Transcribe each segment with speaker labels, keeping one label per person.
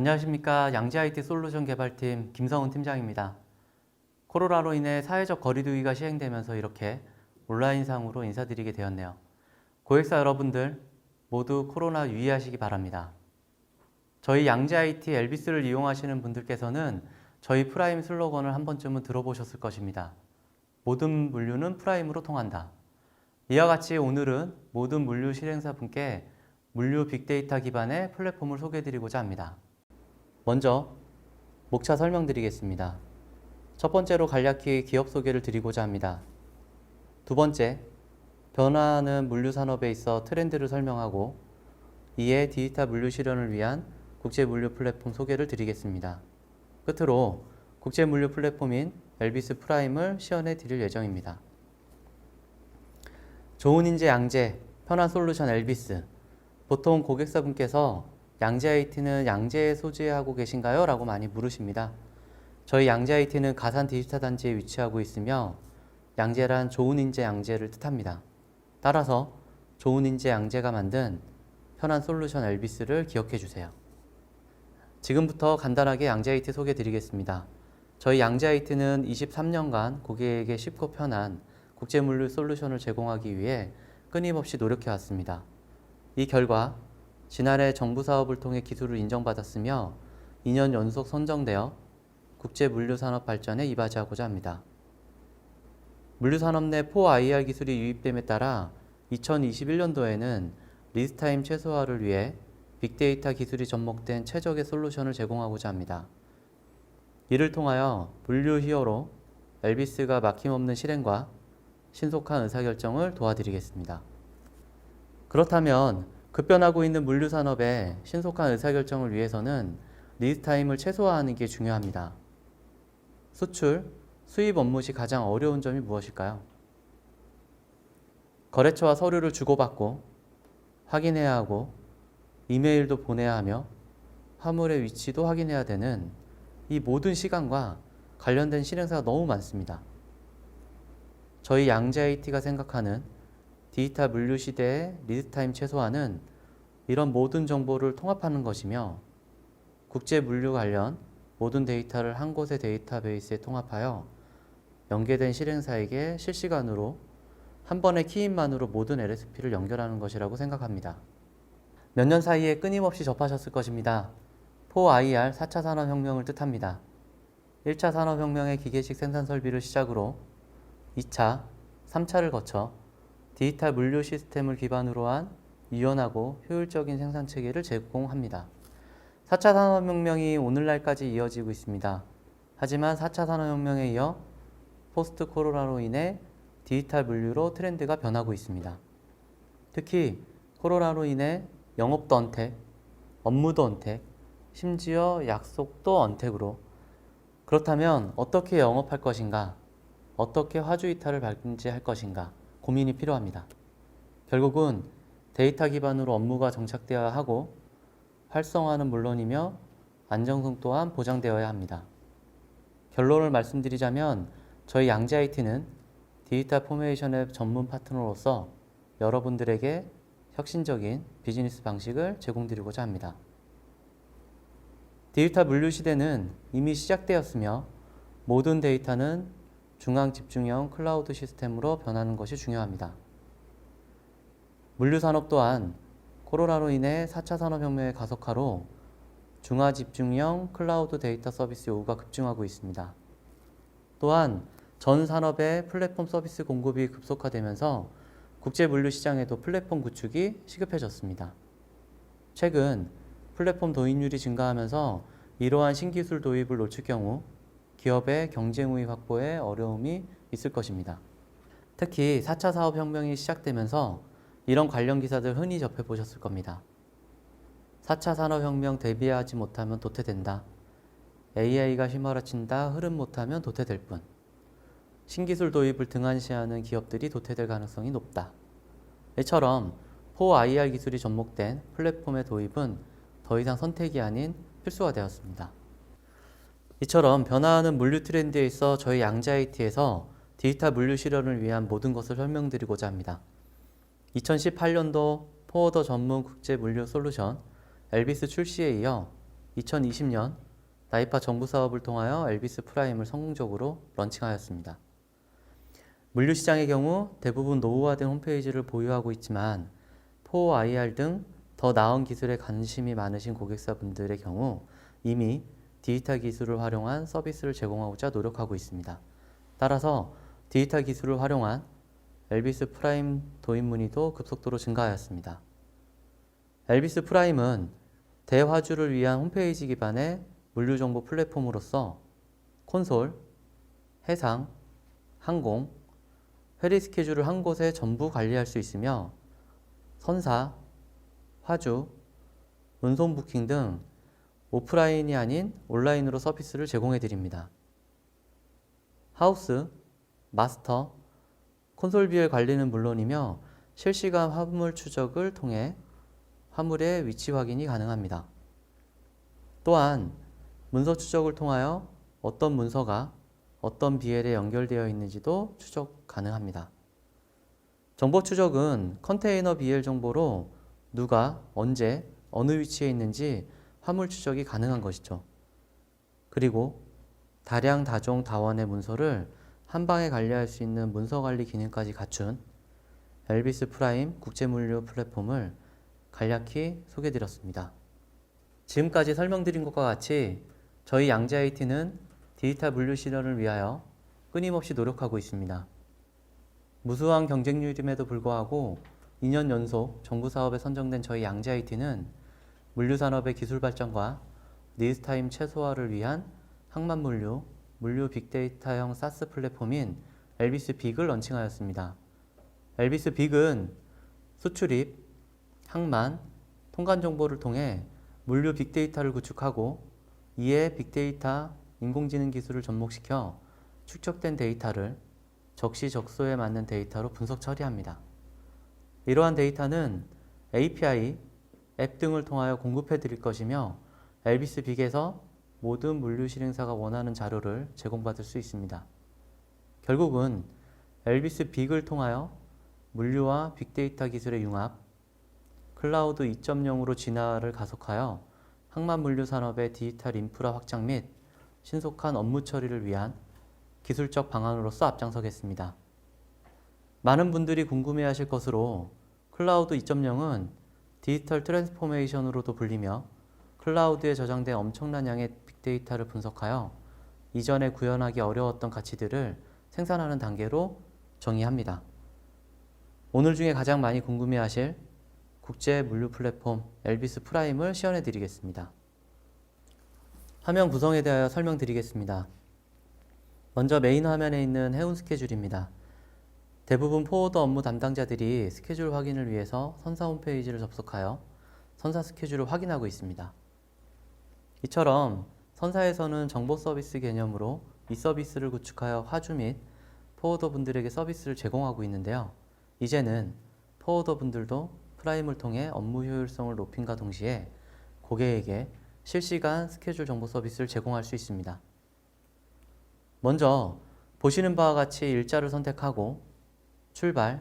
Speaker 1: 안녕하십니까. 양지 IT 솔루션 개발팀 김성훈 팀장입니다. 코로나로 인해 사회적 거리두기가 시행되면서 이렇게 온라인상으로 인사드리게 되었네요. 고객사 여러분들 모두 코로나 유의하시기 바랍니다. 저희 양지 IT 엘비스를 이용하시는 분들께서는 저희 프라임 슬로건을 한 번쯤은 들어보셨을 것입니다. 모든 물류는 프라임으로 통한다. 이와 같이 오늘은 모든 물류 실행사 분께 물류 빅데이터 기반의 플랫폼을 소개해드리고자 합니다. 먼저 목차 설명드리겠습니다. 첫 번째로 간략히 기업 소개를 드리고자 합니다. 두 번째, 변화하는 물류 산업에 있어 트렌드를 설명하고 이에 디지털 물류 실현을 위한 국제 물류 플랫폼 소개를 드리겠습니다. 끝으로 국제 물류 플랫폼인 엘비스 프라임을 시연해 드릴 예정입니다. 좋은 인재 양재, 편한 솔루션 엘비스. 보통 고객사분께서 양재 IT는 양재에 소재하고 계신가요? 라고 많이 물으십니다. 저희 양재 IT는 가산 디지털 단지에 위치하고 있으며 양재란 좋은 인재 양재를 뜻합니다. 따라서 좋은 인재 양재가 만든 편한 솔루션 엘비스를 기억해 주세요. 지금부터 간단하게 양재 IT 소개 드리겠습니다. 저희 양재 IT는 23년간 고객에게 쉽고 편한 국제 물류 솔루션을 제공하기 위해 끊임없이 노력해 왔습니다. 이 결과 지난해 정부 사업을 통해 기술을 인정받았으며 2년 연속 선정되어 국제 물류 산업 발전에 이바지하고자 합니다. 물류 산업 내 4IR 기술이 유입됨에 따라 2021년도에는 리스타임 최소화를 위해 빅데이터 기술이 접목된 최적의 솔루션을 제공하고자 합니다. 이를 통하여 물류 히어로 엘비스가 막힘없는 실행과 신속한 의사결정을 도와드리겠습니다. 그렇다면 급변하고 있는 물류 산업의 신속한 의사결정을 위해서는 리스타임을 최소화하는 게 중요합니다. 수출, 수입 업무 시 가장 어려운 점이 무엇일까요? 거래처와 서류를 주고받고 확인해야 하고 이메일도 보내야 하며 화물의 위치도 확인해야 되는 이 모든 시간과 관련된 실행사가 너무 많습니다. 저희 양재 IT가 생각하는 디지털 물류 시대의 리드타임 최소화는 이런 모든 정보를 통합하는 것이며 국제 물류 관련 모든 데이터를 한 곳의 데이터베이스에 통합하여 연계된 실행사에게 실시간으로 한 번의 키인만으로 모든 LSP를 연결하는 것이라고 생각합니다. 몇 년 사이에 끊임없이 접하셨을 것입니다. 4IR 4차 산업혁명을 뜻합니다. 1차 산업혁명의 기계식 생산 설비를 시작으로 2차, 3차를 거쳐 디지털 물류 시스템을 기반으로 한 유연하고 효율적인 생산 체계를 제공합니다. 4차 산업혁명이 오늘날까지 이어지고 있습니다. 하지만 4차 산업혁명에 이어 포스트 코로나로 인해 디지털 물류로 트렌드가 변하고 있습니다. 특히 코로나로 인해 영업도 언택, 업무도 언택, 심지어 약속도 언택으로 그렇다면 어떻게 영업할 것인가? 어떻게 화주 이탈을 발견할 것인가? 고민이 필요합니다. 결국은 데이터 기반으로 업무가 정착되어야 하고 활성화는 물론이며 안정성 또한 보장되어야 합니다. 결론을 말씀드리자면 저희 양재 IT는 디지털 포메이션의 전문 파트너로서 여러분들에게 혁신적인 비즈니스 방식을 제공드리고자 합니다. 디지털 물류 시대는 이미 시작되었으며 모든 데이터는 중앙 집중형 클라우드 시스템으로 변하는 것이 중요합니다. 물류 산업 또한 코로나로 인해 4차 산업혁명의 가속화로 중화 집중형 클라우드 데이터 서비스 요구가 급증하고 있습니다. 또한 전 산업의 플랫폼 서비스 공급이 급속화되면서 국제 물류 시장에도 플랫폼 구축이 시급해졌습니다. 최근 플랫폼 도입률이 증가하면서 이러한 신기술 도입을 놓칠 경우 기업의 경쟁 우위 확보에 어려움이 있을 것입니다. 특히 4차 사업 혁명이 시작되면서 이런 관련 기사들 흔히 접해 보셨을 겁니다. 4차 산업혁명 대비하지 못하면 도태된다. AI가 휘몰아친다. 흐름 못하면 도태될 뿐. 신기술 도입을 등한시하는 기업들이 도태될 가능성이 높다. 이처럼 4IR 기술이 접목된 플랫폼의 도입은 더 이상 선택이 아닌 필수가 되었습니다. 이처럼 변화하는 물류 트렌드에 있어 저희 양자 IT에서 디지털 물류 실현을 위한 모든 것을 설명드리고자 합니다. 2018년도 포워더 전문 국제 물류 솔루션 엘비스 출시에 이어 2020년 나이파 정부 사업을 통하여 엘비스 프라임을 성공적으로 런칭하였습니다. 물류 시장의 경우 대부분 노후화된 홈페이지를 보유하고 있지만 4IR 등 더 나은 기술에 관심이 많으신 고객사분들의 경우 이미 디지털 기술을 활용한 서비스를 제공하고자 노력하고 있습니다. 따라서 디지털 기술을 활용한 엘비스 프라임 도입 문의도 급속도로 증가하였습니다. 엘비스 프라임은 대화주를 위한 홈페이지 기반의 물류 정보 플랫폼으로서 콘솔, 해상, 항공, 회리 스케줄을 한 곳에 전부 관리할 수 있으며 선사, 화주, 운송 부킹 등 오프라인이 아닌 온라인으로 서비스를 제공해 드립니다. 하우스, 마스터, 콘솔 비엘 관리는 물론이며 실시간 화물 추적을 통해 화물의 위치 확인이 가능합니다. 또한 문서 추적을 통하여 어떤 문서가 어떤 BL에 연결되어 있는지도 추적 가능합니다. 정보 추적은 컨테이너 BL 정보로 누가 언제 어느 위치에 있는지 화물 추적이 가능한 것이죠. 그리고 다량 다종 다원의 문서를 한 방에 관리할 수 있는 문서 관리 기능까지 갖춘 엘비스 프라임 국제물류 플랫폼을 간략히 소개드렸습니다. 지금까지 설명드린 것과 같이 저희 양재 IT는 디지털 물류 실현을 위하여 끊임없이 노력하고 있습니다. 무수한 경쟁률임에도 불구하고 2년 연속 정부 사업에 선정된 저희 양재 IT는 물류 산업의 기술 발전과 리스 타임 최소화를 위한 항만 물류, 물류 빅데이터형 사스 플랫폼인 엘비스 빅을 런칭하였습니다. 엘비스 빅은 수출입, 항만, 통관 정보를 통해 물류 빅데이터를 구축하고 이에 빅데이터, 인공지능 기술을 접목시켜 축적된 데이터를 적시적소에 맞는 데이터로 분석 처리합니다. 이러한 데이터는 API, 앱 등을 통하여 공급해 드릴 것이며 엘비스 빅에서 모든 물류 실행사가 원하는 자료를 제공받을 수 있습니다. 결국은 엘비스 빅을 통하여 물류와 빅데이터 기술의 융합, 클라우드 2.0으로 진화를 가속하여 항만 물류 산업의 디지털 인프라 확장 및 신속한 업무 처리를 위한 기술적 방안으로서 앞장서겠습니다. 많은 분들이 궁금해하실 것으로 클라우드 2.0은 디지털 트랜스포메이션으로도 불리며 클라우드에 저장된 엄청난 양의 빅데이터를 분석하여 이전에 구현하기 어려웠던 가치들을 생산하는 단계로 정의합니다. 오늘 중에 가장 많이 궁금해하실 국제 물류 플랫폼 엘비스 프라임을 시연해 드리겠습니다. 화면 구성에 대하여 설명드리겠습니다. 먼저 메인 화면에 있는 해운 스케줄입니다. 대부분 포워더 업무 담당자들이 스케줄 확인을 위해서 선사 홈페이지를 접속하여 선사 스케줄을 확인하고 있습니다. 이처럼 선사에서는 정보 서비스 개념으로 이 서비스를 구축하여 화주 및 포워더 분들에게 서비스를 제공하고 있는데요. 이제는 포워더 분들도 프라임을 통해 업무 효율성을 높임과 동시에 고객에게 실시간 스케줄 정보 서비스를 제공할 수 있습니다. 먼저 보시는 바와 같이 일자를 선택하고 출발,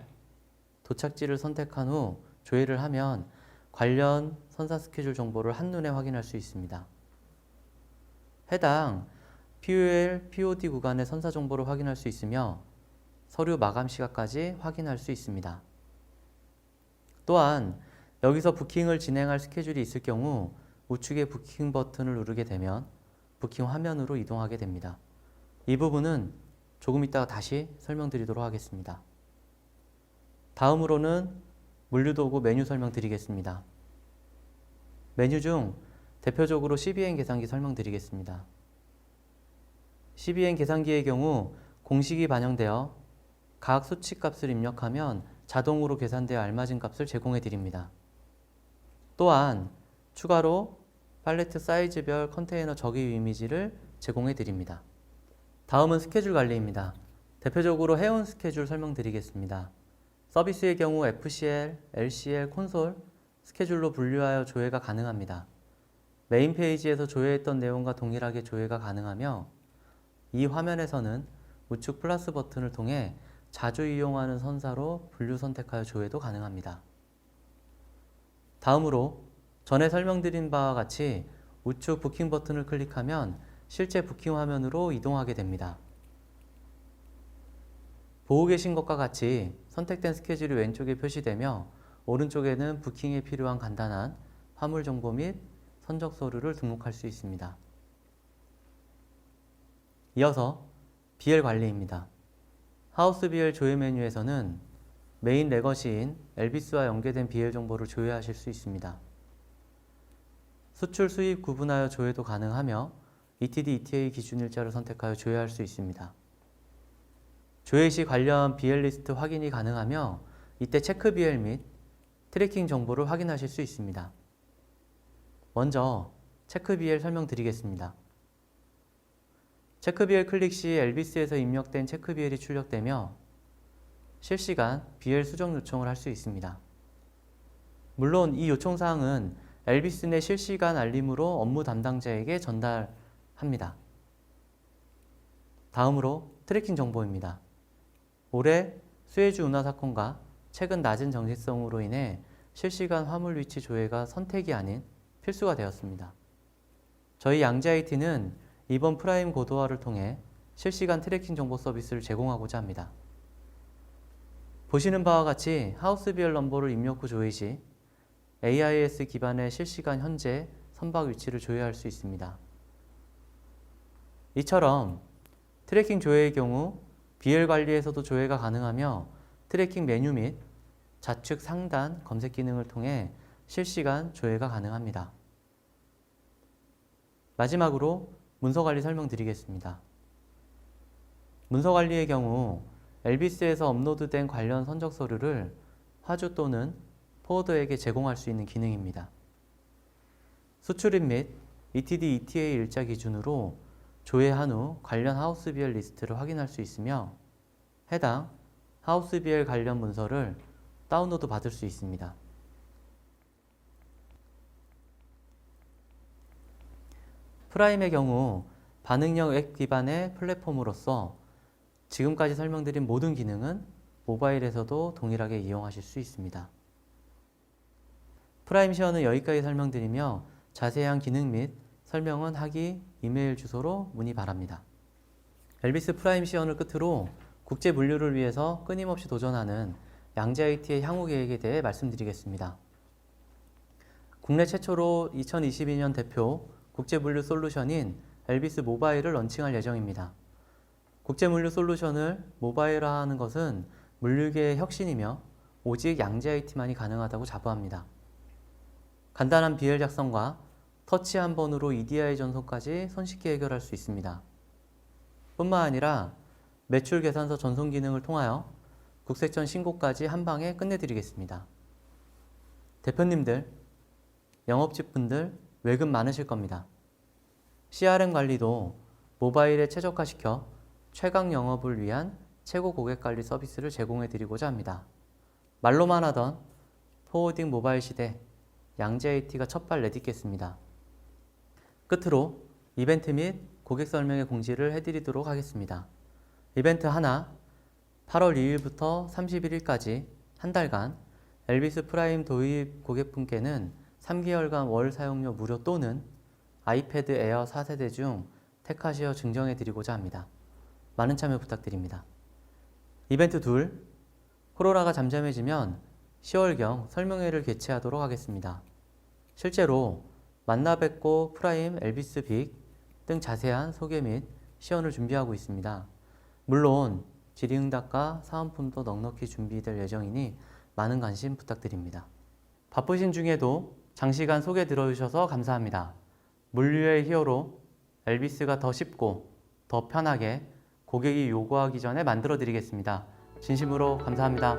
Speaker 1: 도착지를 선택한 후 조회를 하면 관련 선사 스케줄 정보를 한눈에 확인할 수 있습니다. 해당 POL, POD 구간의 선사 정보를 확인할 수 있으며 서류 마감 시각까지 확인할 수 있습니다. 또한 여기서 부킹을 진행할 스케줄이 있을 경우 우측의 부킹 버튼을 누르게 되면 부킹 화면으로 이동하게 됩니다. 이 부분은 조금 이따가 다시 설명드리도록 하겠습니다. 다음으로는 물류도구 메뉴 설명드리겠습니다. 메뉴 중 대표적으로 CBN 계산기 설명드리겠습니다. CBN 계산기의 경우 공식이 반영되어 각 수치값을 입력하면 자동으로 계산되어 알맞은 값을 제공해 드립니다. 또한 추가로 팔레트 사이즈별 컨테이너 적유 이미지를 제공해 드립니다. 다음은 스케줄 관리입니다. 대표적으로 해운 스케줄 설명드리겠습니다. 서비스의 경우 FCL, LCL, 콘솔, 스케줄로 분류하여 조회가 가능합니다. 메인 페이지에서 조회했던 내용과 동일하게 조회가 가능하며 이 화면에서는 우측 플러스 버튼을 통해 자주 이용하는 선사로 분류 선택하여 조회도 가능합니다. 다음으로 전에 설명드린 바와 같이 우측 부킹 버튼을 클릭하면 실제 부킹 화면으로 이동하게 됩니다. 보고 계신 것과 같이 선택된 스케줄이 왼쪽에 표시되며 오른쪽에는 부킹에 필요한 간단한 화물 정보 및 선적 서류를 등록할 수 있습니다. 이어서 BL 관리입니다. 하우스 BL 조회 메뉴에서는 메인 레거시인 엘비스와 연계된 BL 정보를 조회하실 수 있습니다. 수출 수입 구분하여 조회도 가능하며 ETD, ETA 기준 일자를 선택하여 조회할 수 있습니다. 조회 시 관련 BL 리스트 확인이 가능하며 이때 체크 BL 및 트래킹 정보를 확인하실 수 있습니다. 먼저 체크 BL 설명드리겠습니다. 체크 BL 클릭 시 엘비스에서 입력된 체크 BL이 출력되며 실시간 BL 수정 요청을 할 수 있습니다. 물론 이 요청 사항은 엘비스 내 실시간 알림으로 업무 담당자에게 전달합니다. 다음으로 트래킹 정보입니다. 올해 수혜주 운하 사건과 최근 낮은 정체성으로 인해 실시간 화물 위치 조회가 선택이 아닌 필수가 되었습니다. 저희 양재 IT는 이번 프라임 고도화를 통해 실시간 트래킹 정보 서비스를 제공하고자 합니다. 보시는 바와 같이 하우스 비엘 넘버를 입력 후 조회 시 AIS 기반의 실시간 현재 선박 위치를 조회할 수 있습니다. 이처럼 트래킹 조회의 경우 BL 관리에서도 조회가 가능하며 트래킹 메뉴 및 좌측 상단 검색 기능을 통해 실시간 조회가 가능합니다. 마지막으로 문서 관리 설명드리겠습니다. 문서 관리의 경우 엘비스에서 업로드된 관련 선적 서류를 화주 또는 포워더에게 제공할 수 있는 기능입니다. 수출입 및 ETD, ETA 일자 기준으로 조회한 후 관련 하우스 비엘 리스트를 확인할 수 있으며 해당 하우스 비엘 관련 문서를 다운로드 받을 수 있습니다. 프라임의 경우 반응력 앱 기반의 플랫폼으로서 지금까지 설명드린 모든 기능은 모바일에서도 동일하게 이용하실 수 있습니다. 프라임 시어는 여기까지 설명드리며 자세한 기능 및 설명은 하기 이메일 주소로 문의 바랍니다. 엘비스 프라임 시연을 끝으로 국제 물류를 위해서 끊임없이 도전하는 양재 IT의 향후 계획에 대해 말씀드리겠습니다. 국내 최초로 2022년 대표 국제 물류 솔루션인 엘비스 모바일을 런칭할 예정입니다. 국제 물류 솔루션을 모바일화하는 것은 물류계의 혁신이며 오직 양재 IT만이 가능하다고 자부합니다. 간단한 BL 작성과 터치 한 번으로 EDI 전송까지 손쉽게 해결할 수 있습니다. 뿐만 아니라 매출 계산서 전송 기능을 통하여 국세청 신고까지 한 방에 끝내드리겠습니다. 대표님들, 영업직 분들 외근 많으실 겁니다. CRM 관리도 모바일에 최적화시켜 최강 영업을 위한 최고 고객 관리 서비스를 제공해 드리고자 합니다. 말로만 하던 포워딩 모바일 시대 양재 AT가 첫발 내딛겠습니다. 끝으로 이벤트 및 고객 설명의 공지를 해드리도록 하겠습니다. 이벤트 하나, 8월 2일부터 31일까지 한 달간 엘비스 프라임 도입 고객분께는 3개월간 월 사용료 무료 또는 아이패드 에어 4세대 중 택하시어 증정해 드리고자 합니다. 많은 참여 부탁드립니다. 이벤트 둘, 코로나가 잠잠해지면 10월경 설명회를 개최하도록 하겠습니다. 실제로 만나 뵙고 프라임, 엘비스 빅 등 자세한 소개 및 시연을 준비하고 있습니다. 물론 질의응답과 사은품도 넉넉히 준비될 예정이니 많은 관심 부탁드립니다. 바쁘신 중에도 장시간 소개 들어주셔서 감사합니다. 물류의 히어로 엘비스가 더 쉽고 더 편하게 고객이 요구하기 전에 만들어 드리겠습니다. 진심으로 감사합니다.